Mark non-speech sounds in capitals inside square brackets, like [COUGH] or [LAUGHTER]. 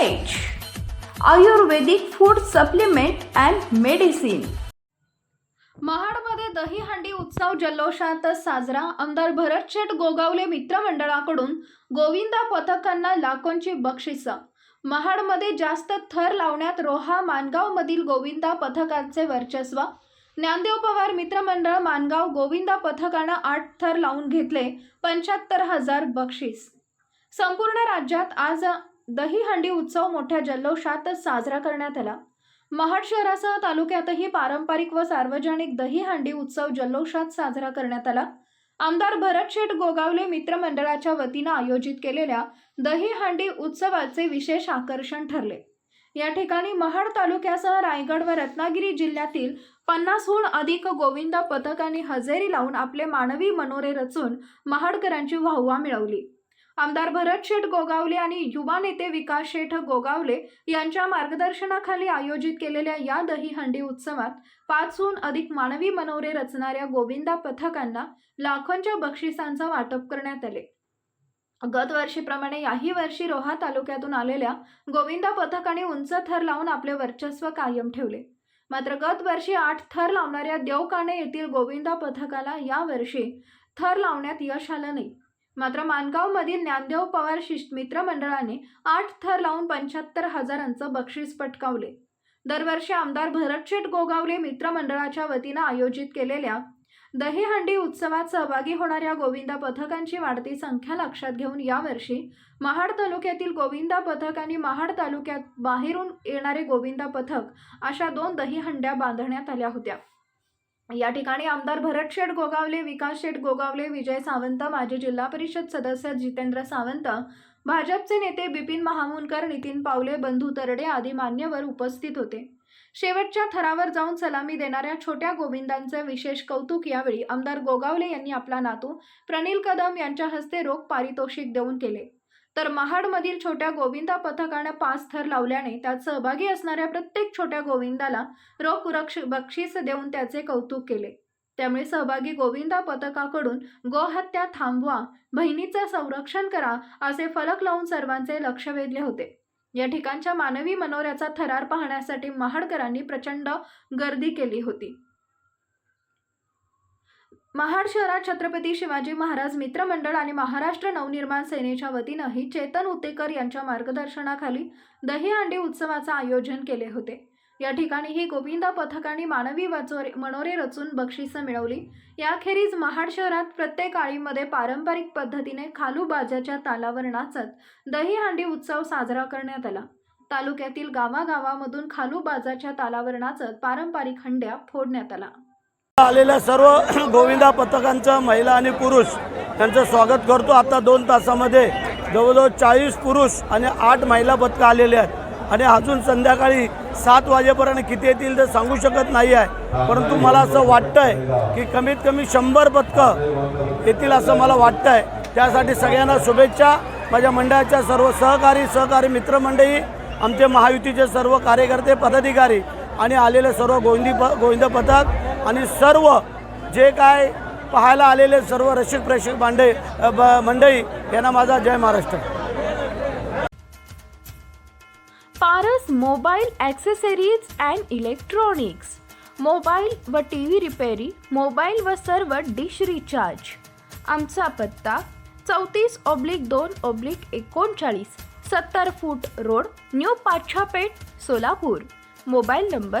Ayurvedic food supplement and medicine महाडमध्ये दहीहंडी उत्सव जल्लोषात साजरा. आमदार भरत शेठ गोगावले मित्रमंडळाकडून गोविंदा पथकांना लाखोंची बक्षिसं. महाडमध्ये जास्त थर लावण्यात रोहा मानगावमधील गोविंदा पथकाचे वर्चस्व. ज्ञानदेव पवार मित्रमंडळ मानगाव गोविंदा पथकानं आठ थर लावून घेतले पंच्याहत्तर हजार बक्षीस. संपूर्ण राज्यात आज दहीहंडी उत्सव मोठ्या जल्लोषात साजरा करण्यात आला. महाड शहरासह तालुक्यातही पारंपरिक व सार्वजनिक दहीहंडी उत्सव जल्लोषात साजरा करण्यात आला. आमदार भरत शेठ गोगावले मित्रमंडळाच्या वतीनं आयोजित केलेल्या दहीहंडी उत्सवाचे विशेष आकर्षण ठरले. या ठिकाणी महाड तालुक्यासह रायगड व रत्नागिरी जिल्ह्यातील पन्नासहून अधिक गोविंदा पथकांनी हजेरी लावून आपले मानवी मनोरे रचून महाडकरांची वाहवा मिळवली. आमदार भरत शेठ गोगावले आणि युवा नेते विकास शेठ गोगावले यांच्या मार्गदर्शनाखाली आयोजित केलेल्या या दहीहंडी उत्सवात पाचहून अधिक मानवी मनोरे रचणाऱ्या गोविंदा पथकांना लाखोंच्या बक्षिसांचं वाटप करण्यात आले. गत वर्षीप्रमाणे याही वर्षी रोहा तालुक्यातून आलेल्या गोविंदा पथकाने उंच थर लावून आपले वर्चस्व कायम ठेवले. मात्र गत वर्षी आठ थर लावणाऱ्या देवकाणे येथील गोविंदा पथकाला यावर्षी थर लावण्यात यश आलं नाही. मात्र मानगावमधील ज्ञानदेव पवार शिष्ट मित्रमंडळाने आठ थर लावून पंच्याहत्तर हजारांचं बक्षीस पटकावले. दरवर्षी आमदार भरतशेठ गोगावले मित्रमंडळाच्या वतीनं आयोजित केलेल्या दहीहंडी उत्सवात सहभागी होणाऱ्या गोविंदा पथकांची वाढती संख्या लक्षात घेऊन यावर्षी महाड तालुक्यातील गोविंदा पथक आणि महाड तालुक्यात बाहेरून येणारे गोविंदा पथक अशा दोन दहीहंड्या बांधण्यात आल्या होत्या. या ठिकाणी आमदार भरत शेठ गोगावले विकास शेठ गोगावले विजय सावंत माजी जिल्हा परिषद सदस्य जितेंद्र सावंत भाजपचे नेते बिपिन महामुनकर नितीन पावले बंधू तरडे आदी मान्यवर उपस्थित होते. शेवटच्या थरावर जाऊन सलामी देणाऱ्या छोट्या गोविंदांचे विशेष कौतुक यावेळी आमदार गोगावले यांनी आपला नातू प्रनिल कदम यांच्या हस्ते रोख पारितोषिक देऊन केले. तर महाडमधील छोट्या गोविंदा पथकानं पाच थर लावल्याने त्यात सहभागी असणाऱ्या प्रत्येक छोट्या गोविंदाला रोख रक्ष बक्षीस देऊन त्याचे कौतुक केले. त्यामुळे सहभागी गोविंदा पथकाकडून गोहत्या थांबवा बहिणीचं संरक्षण करा असे फलक लावून सर्वांचे लक्ष वेधले होते. या ठिकाणच्या मानवी मनोऱ्याचा थरार पाहण्यासाठी महाडकरांनी प्रचंड गर्दी केली होती. महाड शहरात छत्रपती शिवाजी महाराज मित्रमंडळ आणि महाराष्ट्र नवनिर्माण सेनेच्या वतीनंही चेतन उतेकर यांच्या मार्गदर्शनाखाली दहीहंडी उत्सवाचं आयोजन केले होते. या ठिकाणीही गोविंदा पथकाने मानवी वाचोरे मनोरे रचून बक्षिसं मिळवली. याखेरीज महाड शहरात प्रत्येक आळीमध्ये पारंपरिक पद्धतीने खालू बाजाच्या तालावर नाचत दहीहंडी उत्सव साजरा करण्यात आला. तालुक्यातील गावागावामधून खालू बाजाच्या तालावर नाचत पारंपरिक हंड्या फोडण्यात आला. आलेल्या सर्व [CLEARS THROAT] गोविंदा पथकांचं महिला आणि पुरुष यांचं स्वागत करतो. आता दोन तासामध्ये जवळजवळ चाळीस पुरुष आणि आठ महिला पथकं आलेले आहेत. आणि अजून संध्याकाळी सात वाजेपर्यंत किती येतील ते सांगू शकत नाही आहे. परंतु मला असं वाटतं आहे की कमीत कमी शंभर पथकं येतील असं मला वाटतं आहे त्यासाठी सगळ्यांना शुभेच्छा. माझ्या मंडळाच्या सर्व सहकारी सहकारी मित्रमंडळी आमचे महायुतीचे सर्व कार्यकर्ते पदाधिकारी आणि आलेले सर्व गोविंदी प गोविंद पथक आणि सर्व जे काय पाहायला आलेले सर्व रसिक प्रेक्षक मांडे मंडई मंडळी यांना माझा जय Maharashtra. Paras mobile accessories and electronics. Mobile व टी व्ही रिपेरी मोबाईल व सर्व डिश रिचार्ज. आमचा पत्ता चौतीस ऑब्लिक दोन ऑब्लिक एकोणचाळीस सत्तर feet road new Pachhapeth Solapur. Mobile number